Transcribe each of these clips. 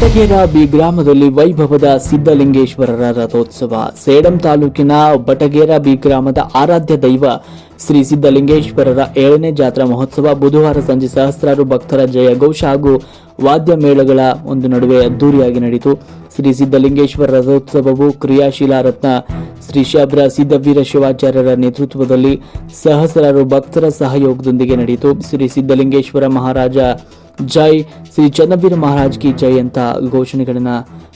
ಬಟಗೇರ B ಗ್ರಾಮದಲ್ಲಿ ವೈಭವದ ಸಿದ್ದಲಿಂಗೇಶ್ವರರ ರಥೋತ್ಸವ. ಸೇಡಂ ತಾಲೂಕಿನ ಬಟಗೇರ ಬಿ ಗ್ರಾಮದ ಆರಾಧ್ಯ ದೈವ ಶ್ರೀ ಸಿದ್ದಲಿಂಗೇಶ್ವರರ ಏಳನೇ ಜಾತ್ರಾ ಮಹೋತ್ಸವ ಬುಧವಾರ ಸಂಜೆ ಸಹಸ್ರಾರು ಭಕ್ತರ ಜಯಘೋಷ ಹಾಗೂ ವಾದ್ಯ ಮೇಳಗಳ ಒಂದು ನಡುವೆ ಅದ್ದೂರಿಯಾಗಿ ನಡೆಯಿತು. ಶ್ರೀ ಸಿದ್ದಲಿಂಗೇಶ್ವರ ರಥೋತ್ಸವವು ಕ್ರಿಯಾಶೀಲ ರತ್ನ ಶ್ರೀ ಶಬ್ರ ಸಿದ್ದವೀರ ಶಿವಾಚಾರ್ಯರ ನೇತೃತ್ವದಲ್ಲಿ ಸಹಸ್ರಾರು ಭಕ್ತರ ಸಹಯೋಗದೊಂದಿಗೆ ನಡೆಯಿತು. ಶ್ರೀ ಸಿದ್ದಲಿಂಗೇಶ್ವರ ಮಹಾರಾಜ ಜೈ ಶ್ರೀ ಚನ್ನವೀರ ಮಹಾರಾಜ್ ಕಿ ಜೈ ಅಂತ ಘೋಷಣೆಗಳನ್ನ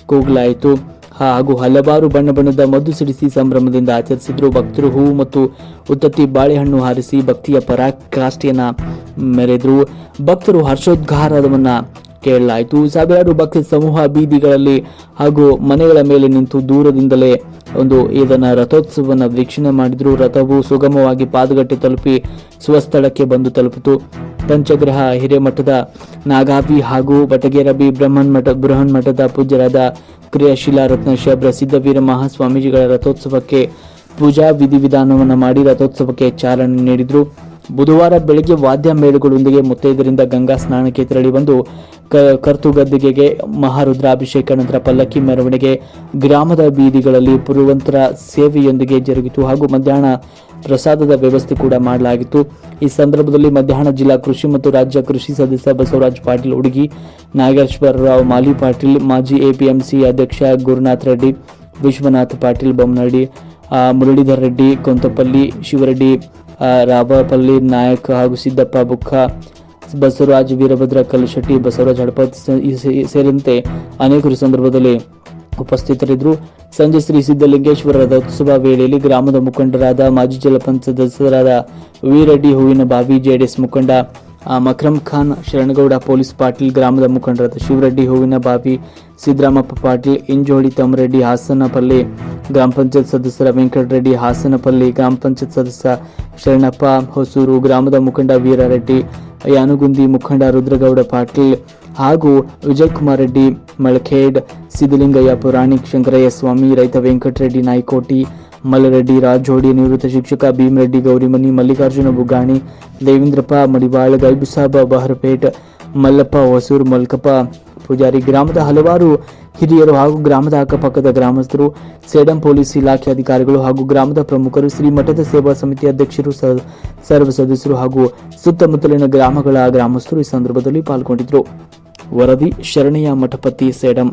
ಕೂಗಲಾಯಿತು. ಹಾಗೂ ಹಲವಾರು ಬಣ್ಣ ಬಣ್ಣದ ಮದ್ದು ಸಿಡಿಸಿ ಸಂಭ್ರಮದಿಂದ ಆಚರಿಸಿದ್ರು ಭಕ್ತರು ಹೂವು ಮತ್ತು ಉತ್ತತ್ತಿ ಬಾಳೆಹಣ್ಣು ಹಾರಿಸಿ ಭಕ್ತಿಯ ಪರಾಕಾಷ್ಠೆಯನ್ನು ಮೆರೆದರು. ಭಕ್ತರು ಹರ್ಷೋದ್ಗಾರವನ್ನ ಕೇಳಲಾಯಿತು. ಸಾವಿರಾರು ಭಕ್ತ ಸಮೂಹ ಬೀದಿಗಳಲ್ಲಿ ಹಾಗೂ ಮನೆಗಳ ಮೇಲೆ ನಿಂತು ದೂರದಿಂದಲೇ ಒಂದು ಇದನ್ನ ರಥೋತ್ಸವವನ್ನು ವೀಕ್ಷಣೆ ಮಾಡಿದ್ರು. ರಥವು ಸುಗಮವಾಗಿ ಪಾದಗಟ್ಟೆ ತಲುಪಿ ಸ್ವಸ್ಥಳಕ್ಕೆ ಬಂದು ತಲುಪಿತು. ಪಂಚಗ್ರಹ, ಹಿರೇಮಠದ ನಾಗಾವಿ ಹಾಗೂ ಬಟಗೇರಬಿ ಬ್ರಹ್ಮನ್ ಮಠ ಬೃಹನ್ ಮಠದ ಪೂಜ್ಯರಾದ ಕ್ರಿಯಾಶೀಲ ರತ್ನ ಶಬ್ರ ವೀರ ಮಹಾಸ್ವಾಮೀಜಿಗಳ ರಥೋತ್ಸವಕ್ಕೆ ಪೂಜಾ ವಿಧಿವಿಧಾನವನ್ನು ಮಾಡಿ ರಥೋತ್ಸವಕ್ಕೆ ಚಾಲನೆ ನೀಡಿದರು. ಬುಧವಾರ ಬೆಳಗ್ಗೆ ವಾದ್ಯ ಮೇಳುಗಳೊಂದಿಗೆ ಮುತ್ತೈದರಿಂದ ಗಂಗಾ ಸ್ನಾನಕ್ಕೆ ತೆರಳಿ ಬಂದು ಕ- ಕರ್ತುಗದ್ದಿಗೆಗೆ ಮಹಾರುದ್ರಾಭಿಷೇಕ ನಂತರ ಪಲ್ಲಕ್ಕಿ ಮೆರವಣಿಗೆ, ಗ್ರಾಮದ ಬೀದಿಗಳಲ್ಲಿ ಪುರುವಂತರ ಸೇವೆಯೊಂದಿಗೆ ಜರುಗಿತು ಹಾಗೂ ಮಧ್ಯಾಹ್ನ ಪ್ರಸಾದದ ವ್ಯವಸ್ಥೆ ಕೂಡ ಮಾಡಲಾಗಿತ್ತು. ಈ ಸಂದರ್ಭದಲ್ಲಿ ಮಧ್ಯಾಹ್ನ ಜಿಲ್ಲಾ ಕೃಷಿ ಮತ್ತು ರಾಜ್ಯ ಕೃಷಿ ಸದಸ್ಯ ಬಸವರಾಜ್ ಪಾಟೀಲ್ ಉಡುಗಿ ನಾಗೇಶ್ವರ ರಾವ್ ಮಾಲಿ ಪಾಟೀಲ್, ಮಾಜಿ ಎಪಿಎಂಸಿ ಅಧ್ಯಕ್ಷ ಗುರುನಾಥ್ ರೆಡ್ಡಿ, ವಿಶ್ವನಾಥ್ ಪಾಟೀಲ್ ಬೊಮ್ಮನಹಳ್ಳಿ ಮುರಳೀಧರ್ ರೆಡ್ಡಿ, ಕೊಂತಪಲ್ಲಿ, ಶಿವರೆಡ್ಡಿ ರಾವಪಲ್ಲಿ ನಾಯಕ್ ಹಾಗೂ ಸಿದ್ದಪ್ಪ ಬುಕ್ಕ, ಬಸವರಾಜ್ ವೀರಭದ್ರ ಕಲ್ಶೆಟ್ಟಿ ಬಸವರಾಜ್ ಹಡಪತ್ ಸೇರಿದಂತೆ ಅನೇಕರು ಸಂದರ್ಭದಲ್ಲಿ ಉಪಸ್ಥಿತರಿದ್ದರು. ಸಂಜೆ ಶ್ರೀ ಸಿದ್ದಲಿಂಗೇಶ್ವರ ರಥೋತ್ಸವ ವೇಳೆಯಲ್ಲಿ ಗ್ರಾಮದ ಮುಖಂಡರಾದ ಮಾಜಿ ಜಲಪಂಚ ಸದಸ್ಯರಾದ ವೀರಡ್ಡಿ ಹೂವಿನ ಬಾವಿ ಜೆಡಿಎಸ್ ಮುಖಂಡ ಮಕ್ರಮ್ ಖಾನ್, ಶರಣಗೌಡ ಪೊಲೀಸ್ ಪಾಟೀಲ್, ಗ್ರಾಮದ ಮುಖಂಡರಾದ ಶಿವರೆಡ್ಡಿ, ಹೂವಿನ ಬಾವಿ, ಸಿದ್ದರಾಮಪ್ಪ ಪಾಟೀಲ್ ಇಂಜೋಳಿ ತಮರೆಡ್ಡಿ, ಹಾಸನಪಲ್ಲಿ ಗ್ರಾಮ ಪಂಚಾಯತ್ ಸದಸ್ಯರ ವೆಂಕಟರೆಡ್ಡಿ, ಹಾಸನಪಲ್ಲಿ ಗ್ರಾಮ ಪಂಚಾಯತ್ ಸದಸ್ಯ ಶರಣಪ್ಪ, ಹೊಸೂರು ಗ್ರಾಮದ ಮುಖಂಡ ವೀರರೆಡ್ಡಿ, ಯಾನುಗುಂದಿ ಮುಖಂಡ ರುದ್ರಗೌಡ ಪಾಟೀಲ್ ಹಾಗೂ ವಿಜಯಕುಮಾರ್ ರೆಡ್ಡಿ, ಮಳಖೇಡ್ ಸಿದ್ದಲಿಂಗಯ್ಯ ಪುರಾಣಿಕ್ ಶಂಕರಯ್ಯ ಸ್ವಾಮಿ, ರೈತ ವೆಂಕಟರೆಡ್ಡಿ ನಾಯ್ಕೋಟಿ ಮಲ್ಲರೆಡ್ಡಿ ರಾಜೋಡಿ ನಿವೃತ್ತ ಶಿಕ್ಷಕ ಭೀಮರೆಡ್ಡಿ, ಗೌರಿಮನಿ, ಮಲ್ಲಿಕಾರ್ಜುನ ಬುಗಾಣಿ, ದೇವೇಂದ್ರಪ್ಪ, ಮಡಿವಾಳ, ಗೈಬುಸಾಬ, ಬಹರಪೇಟ್, ಮಲ್ಲಪ್ಪ, ಹೊಸೂರು, ಮಲ್ಕಪ್ಪ ಪೂಜಾರಿ ಗ್ರಾಮದ ಹಲವಾರು ಹಿರಿಯರು ಹಾಗೂ ಗ್ರಾಮದ ಅಕ್ಕಪಕ್ಕದ ಗ್ರಾಮಸ್ಥರು, ಸೇಡಂ ಪೊಲೀಸ್ ಇಲಾಖೆ ಅಧಿಕಾರಿಗಳು ಹಾಗೂ ಗ್ರಾಮದ ಪ್ರಮುಖರು ಶ್ರೀ ಮಠದ ಸೇವಾ ಸಮಿತಿ ಅಧ್ಯಕ್ಷರು ಸರ್ವ ಸದಸ್ಯರು ಹಾಗೂ ಸುತ್ತಮುತ್ತಲಿನ ಗ್ರಾಮಗಳ ಗ್ರಾಮಸ್ಥರು ಈ ಸಂದರ್ಭದಲ್ಲಿ ಪಾಲ್ಗೊಂಡಿದ್ದರು. ವರದಿ ಶರಣೆಯ ಮಠಪತಿ, ಸೇಡಂ.